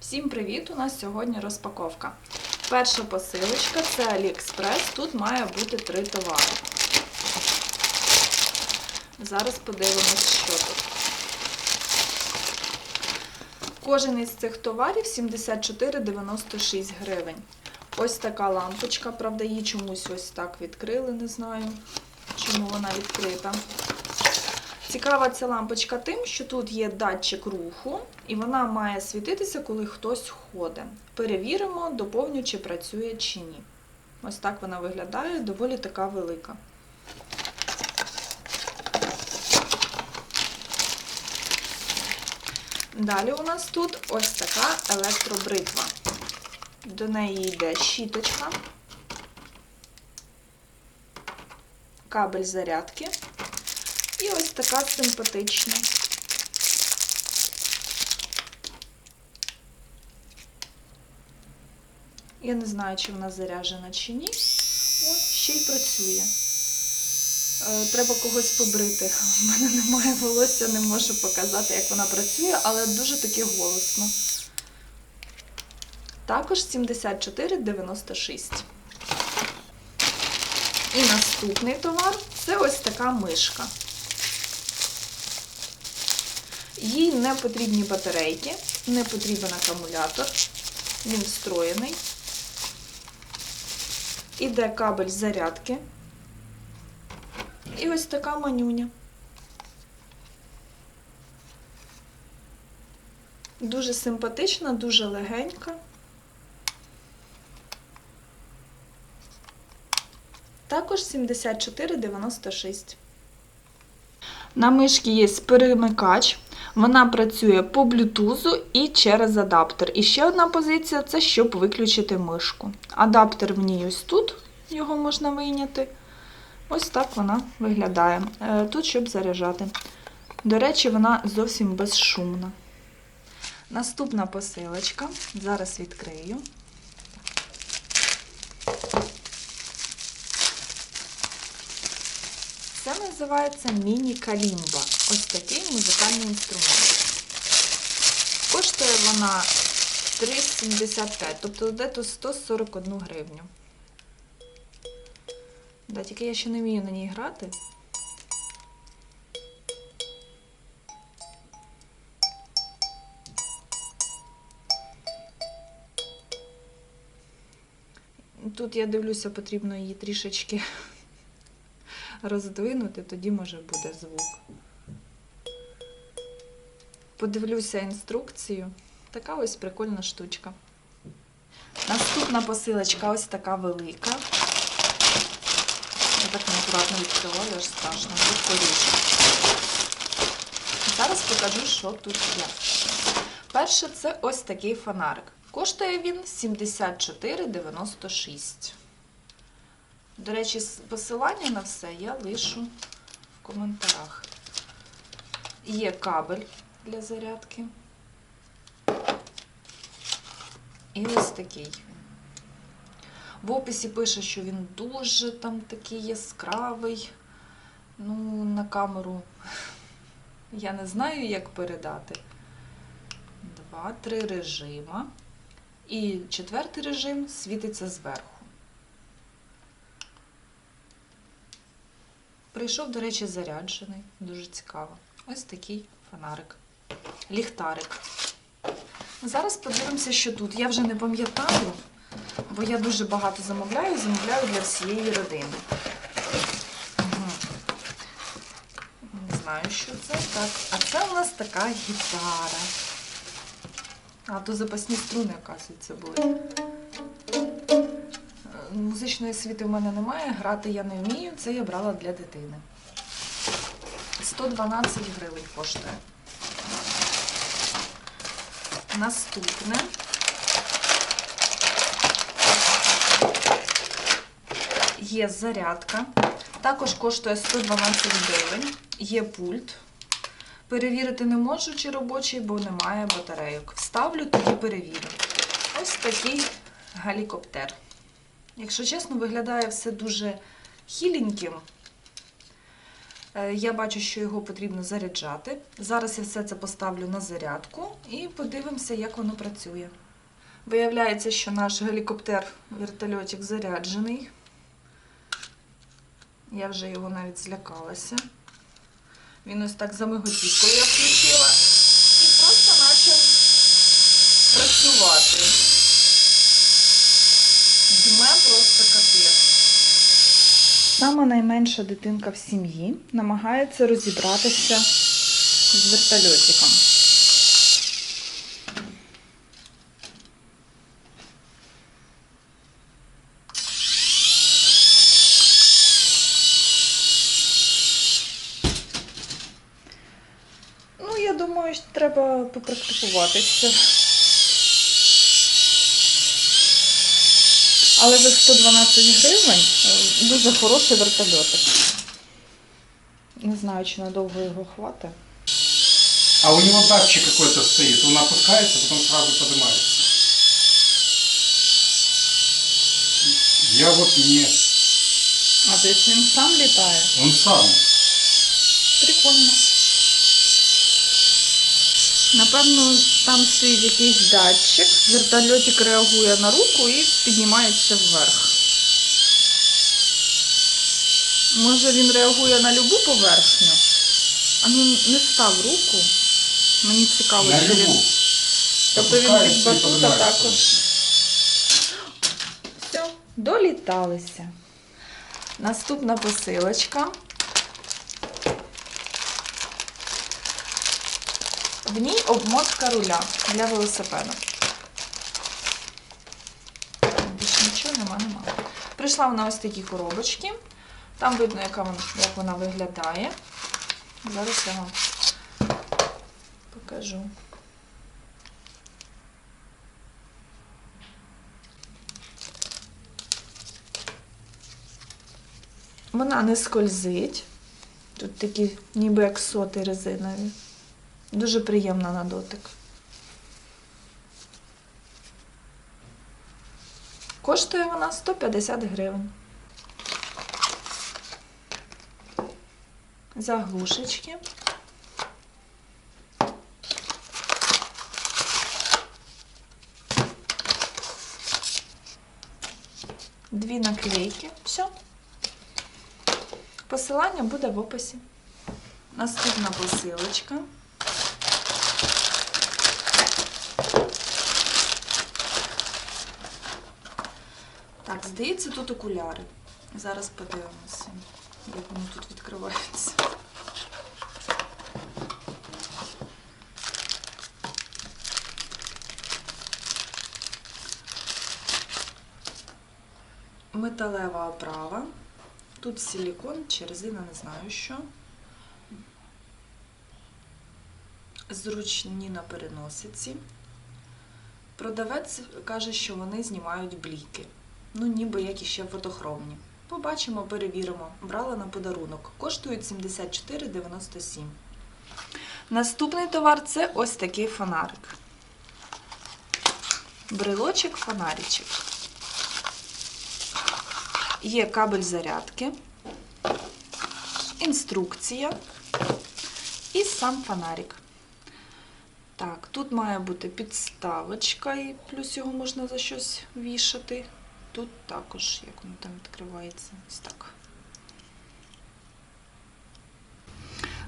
Всім привіт! У нас сьогодні розпаковка. Перша посилочка це AliExpress. Тут має бути три товари. Зараз подивимось, що тут. Кожен із цих товарів 74,96 гривень. Ось така лампочка, правда, її чомусь ось так відкрили, не знаю, чому вона відкрита. Цікава ця лампочка тим, що тут є датчик руху, і вона має світитися, коли хтось ходить. Перевіримо, доповню, чи працює чи ні. Ось так вона виглядає, доволі така велика. Далі у нас тут ось така електробритва. До неї йде щіточка, кабель зарядки. Ось така симпатична. Я не знаю, чи вона заряджена чи ні. О, ще й працює. Е, Треба когось побрити. У мене немає волосся, не можу показати, як вона працює, але дуже таки голосно. Також 74,96. І наступний товар це ось така мишка. Їй не потрібні батарейки, не потрібен акумулятор, він встроєний. Іде кабель зарядки. І ось така манюня. Дуже симпатична, дуже легенька. Також 74,96. На мишці є перемикач. Вона працює по блютузу і через адаптер. І ще одна позиція це щоб виключити мишку. Адаптер в ній ось тут, його можна вийняти. Ось так вона виглядає. Е, Тут щоб заряджати. До речі, вона зовсім безшумна. Наступна посилочка. Зараз відкрию. Називається міні-калімба. Ось такий музикальний інструмент. Коштує вона 3,75, тобто десь 141 гривню. Да, тільки я ще не вмію на ній грати. Тут я дивлюся, потрібно її трішечки роздвинути, тоді може буде звук. Подивлюся інструкцію. Така ось прикольна штучка. Наступна посилочка ось така велика. Я так неаккуратно відкриваю, аж страшно, тут поріжу. Зараз покажу, що тут є. Перше, це ось такий фонарик. Коштує він 74,96. До речі, посилання на все я лишу в коментарях. Є кабель для зарядки. І ось такий. він. В описі пише, що він дуже там такий яскравий. Ну, на камеру я не знаю, як передати. Два, три режима. І четвертий режим світиться зверху. Прийшов, до речі, заряджений. Дуже цікаво. Ось такий фонарик. Ліхтарик. Зараз подивимося, що тут. Я вже не пам'ятаю, бо я дуже багато замовляю, замовляю для всієї родини. Не знаю, що це. Так, а це у нас така гітара. А, то запасні струни, оказується, були. Музичної освіти в мене немає, грати я не вмію, це я брала для дитини. 112 гривень коштує. Наступне. Є зарядка. Також коштує 112 гривень. Є пульт. Перевірити не можу, чи робочий, бо немає батарейок. Вставлю, тоді перевірю. Ось такий гелікоптер. Якщо чесно, виглядає все дуже хіленьким. Е, Я бачу, що його потрібно заряджати. Зараз я все це поставлю на зарядку і подивимося, як воно працює. Виявляється, що наш гелікоптер-вертольотик заряджений. Я вже його навіть злякалася. Він ось так замиготів, коли я включила, і просто почав працювати. Сама найменша дитинка в сім'ї намагається розібратися з вертольотиком. Ну, я думаю, що треба попрактикуватися. Але за 112 гривень е, дуже хороший вертольотик. Не знаю, чи надовго його хватить. А у него датчик какой-то стоит. Он опускается, потом сразу поднимается. Я вот не. А то есть він сам літає? Он сам. Прикольно. Напевно, там стоїть якийсь датчик, вертольотик реагує на руку і піднімається вверх. Може він реагує на любу поверхню? А ну не став руку. Мені цікаво, чи він. Тобто він від батута також. Все, доліталися. Наступна посилочка. В ній обмотка руля для велосипеда. Більше нічого нема, нема. Прийшла вона ось такі коробочки. Там видно, яка вона, як вона виглядає. Зараз я вам покажу. Вона не скользить. Тут такі ніби як соти резинові. Дуже приємна на дотик. Коштує вона 150 гривень. Заглушечки. Дві наклейки. Все. Посилання буде в описі. Наступна посилочка. Так, здається, тут окуляри. Зараз подивимося, як воно тут відкривається. Металева оправа. Тут силікон чи резина, не знаю що. Зручні на переносиці. Продавець каже, що вони знімають бліки. Ну, ніби як іще фотохромні. Побачимо, перевіримо. Брала на подарунок. Коштують 74,97. Наступний товар це ось такий фонарик. Брелочок, фонаричок. Є кабель зарядки, інструкція і сам фонарик. Так, тут має бути підставочка, і плюс його можна за щось вішати. Тут також, як воно там відкривається, ось так.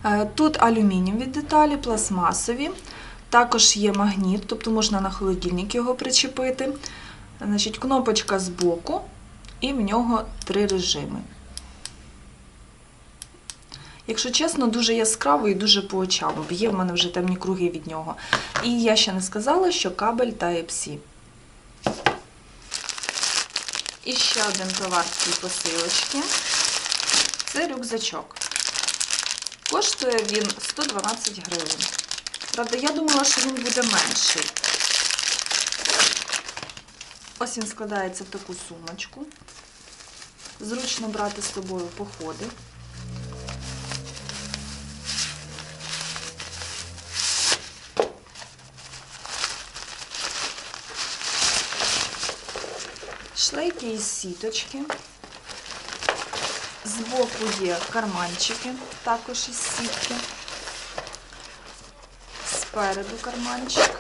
Е, Тут алюмінієві деталі, пластмасові. Також є магніт, тобто можна на холодильник його причепити. Значить, кнопочка збоку, і в нього три режими. Якщо чесно, дуже яскраво і дуже по очам. Є в мене вже темні круги від нього. І я ще не сказала, що кабель Type-C. І ще один товар в цій посилочці. Це рюкзачок. Коштує він 112 гривень. Правда, я думала, що він буде менший. Ось він складається в таку сумочку. Зручно брати з собою походи. Шлейки із сіточки. Збоку є карманчики, також із сітки. Спереду карманчик.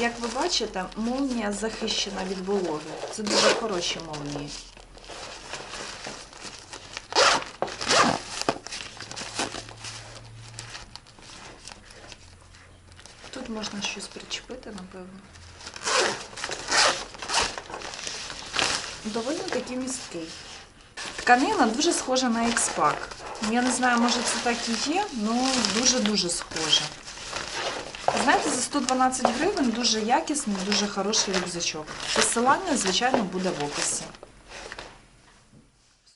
Як ви бачите, молнія захищена від вологи. Це дуже хороші молнії. Тут можна щось причепити, напевно. Доволі таки місткий. Тканина дуже схожа на експак. Я не знаю, може це так і є, але дуже-дуже схоже. Знаєте, за 112 гривень дуже якісний, дуже хороший рюкзачок. Посилання, звичайно, буде в описі.